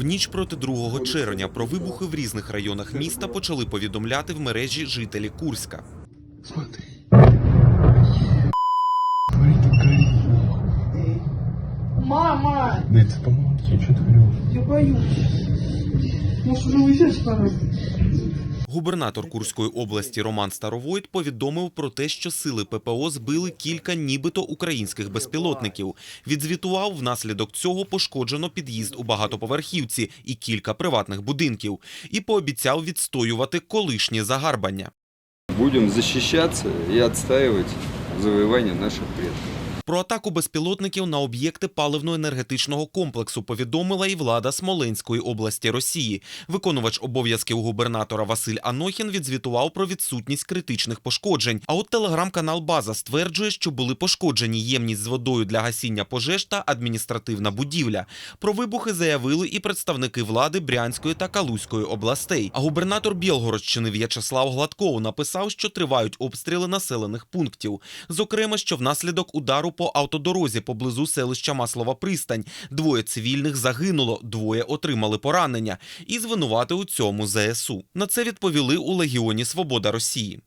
В ніч проти 2 червня про вибухи в різних районах міста почали повідомляти в мережі жителі Курська. Смотри. Мама, Да это помолчи, что ты врешь? я боюсь. Может, уже уезжать пора? Губернатор Курської області Роман Старовойт повідомив про те, що сили ППО збили кілька нібито українських безпілотників. Відзвітував, внаслідок цього пошкоджено під'їзд у багатоповерхівці і кілька приватних будинків. І пообіцяв відстоювати колишнє загарбання. Будем защищаться и отстаивать завоевания наших предков. Про атаку безпілотників на об'єкти паливно-енергетичного комплексу повідомила і влада Смоленської області Росії. Виконувач обов'язків губернатора Василь Анохін відзвітував про відсутність критичних пошкоджень. А от телеграм-канал База стверджує, що були пошкоджені ємність з водою для гасіння пожеж та адміністративна будівля. Про вибухи заявили і представники влади Брянської та Калузької областей. А губернатор Білгородщини В'ячеслав Гладков написав, що тривають обстріли населених пунктів. Зокрема, що внаслідок удару по автодорозі поблизу селища Маслова Пристань двоє цивільних загинуло, двоє отримали поранення і звинувати у цьому ЗСУ. На це відповіли у Легіоні Свобода Росії.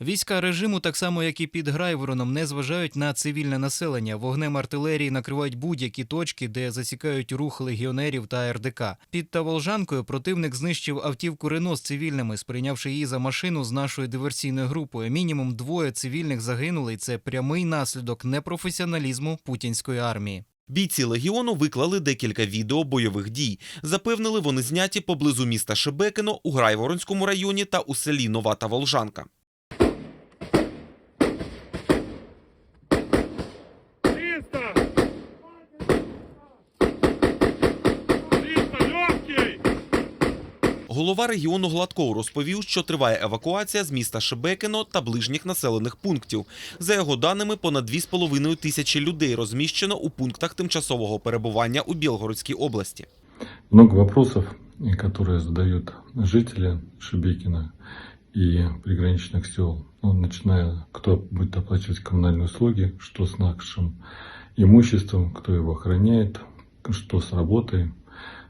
Війська режиму, так само як і під Грайвороном, не зважають на цивільне населення. Вогнем артилерії накривають будь-які точки, де засікають рух легіонерів та РДК. Під Таволжанкою противник знищив автівку Рено з цивільними, сприйнявши її за машину з нашою диверсійною групою. Мінімум двоє цивільних загинули. Це прямий наслідок непрофесіоналізму путінської армії. Бійці легіону виклали декілька відео бойових дій. Запевнили, вони зняті поблизу міста Шебекино у Грайворонському районі та у селі Нова та Волжанка. Голова регіону Гладков розповів, що триває евакуація з міста Шебекино та ближніх населених пунктів. За його даними, понад 2,5 тисячі людей розміщено у пунктах тимчасового перебування у Білгородській області. Много вопросов, и которые задают жители Шебекина и приграничных сел. Ну, начиная, кто будет оплачивать коммунальные услуги, что с нашим имуществом, кто его охраняет, что с работой,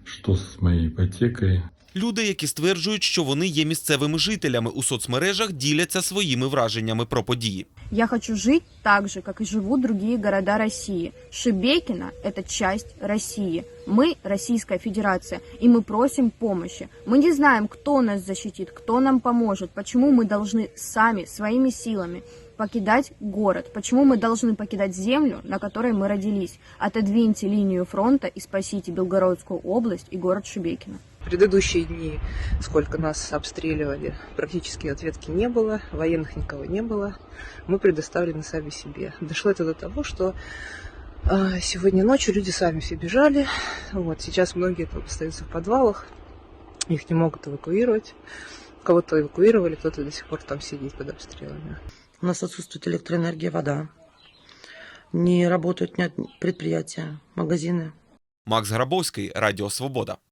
что с моей ипотекой, Люди, які стверджують, що вони є місцевими жителями у соцмережах, діляться своїми враженнями про події. Я хочу жить так же, как и живут другие города России. Шебекино – это часть России. Мы – Российская Федерация, и мы просим помощи. Мы не знаем, кто нас защитит, кто нам поможет, почему мы должны сами, своими силами покидать город, почему мы должны покидать землю, на которой мы родились. Отодвиньте линию фронта и спасите Белгородскую область и город Шебекино. Предыдущие дни, сколько нас обстреливали, практически ответки не было, военных никого не было. Мы предоставлены сами себе. Дошло это до того, что э, сегодня ночью люди сами все бежали. Вот, сейчас многие там остаются в подвалах, их не могут эвакуировать. Кого-то эвакуировали, кто-то до сих пор там сидит под обстрелами. У нас отсутствует электроэнергия, вода. Не работают ни предприятия, магазины. Макс Грабовський, Радіо Свобода.